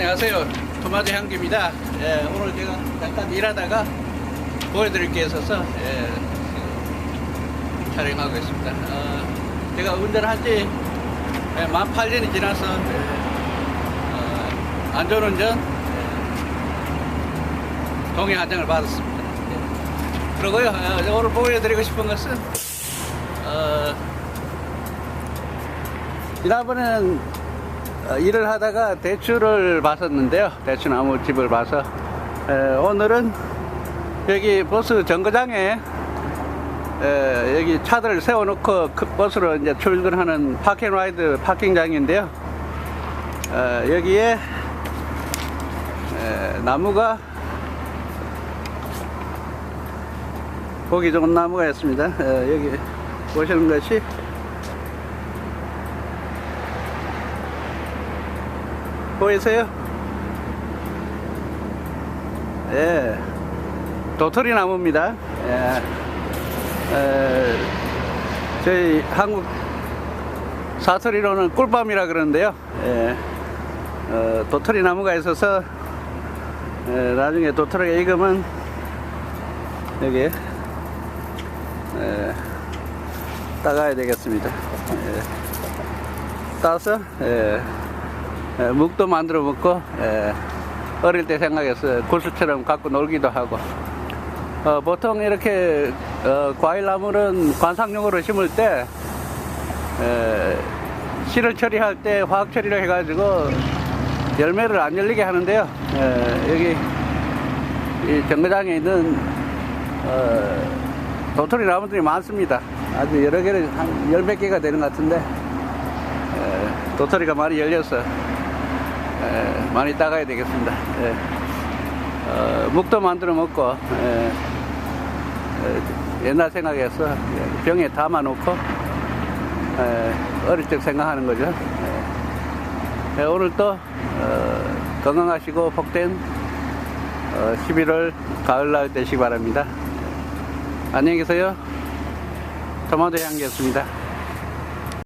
안녕하세요. 토마토 향기입니다. 예, 오늘 제가 잠깐 일하다가 보여드릴 게 있어서 예, 촬영하고 있습니다. 어, 제가 운전한 지 예, 만 8년이 지나서 예, 어, 안전운전 예, 동의 한장을 받았습니다. 예. 그리고요, 어, 오늘 보여드리고 싶은 것은 어, 지난번에는 어, 일을 하다가 대추를 봤었는데요. 대추나무 집을 봐서 에, 오늘은 여기 버스 정거장에 에, 여기 차들을 세워놓고 그 버스로 이제 출근하는 파킹라이드 파킹장인데요. 어, 여기에 에, 나무가 보기 좋은 나무가 있습니다. 에, 여기 보시는 것이 보이세요? 예, 도토리 나무입니다. 예, 에, 저희 한국 사투리로는 꿀밤이라 그러는데요. 예, 어, 도토리 나무가 있어서 에, 나중에 도토리가 익으면 여기 에, 따가야 되겠습니다. 예, 따서 예, 에, 묵도 만들어 먹고 에, 어릴 때 생각해서 굴수처럼 갖고 놀기도 하고. 어, 보통 이렇게 어, 과일나무는 관상용으로 심을 때 에, 씨를 처리할 때 화학 처리를 해가지고 열매를 안 열리게 하는데요. 에, 여기 이 정거장에 있는 어, 도토리 나무들이 많습니다. 아주 여러 개를 한 열 몇 개가 되는 것 같은데 에, 도토리가 많이 열려서 에, 많이 따가야 되겠습니다. 예. 어, 묵도 만들어 먹고 에, 에, 옛날 생각해서 예, 병에 담아 놓고 에, 어릴 적 생각하는 거죠. 예. 예, 오늘 또 어, 건강하시고 복된 어, 11월 가을날 되시기 바랍니다. 안녕히 계세요. 토마토 향기였습니다.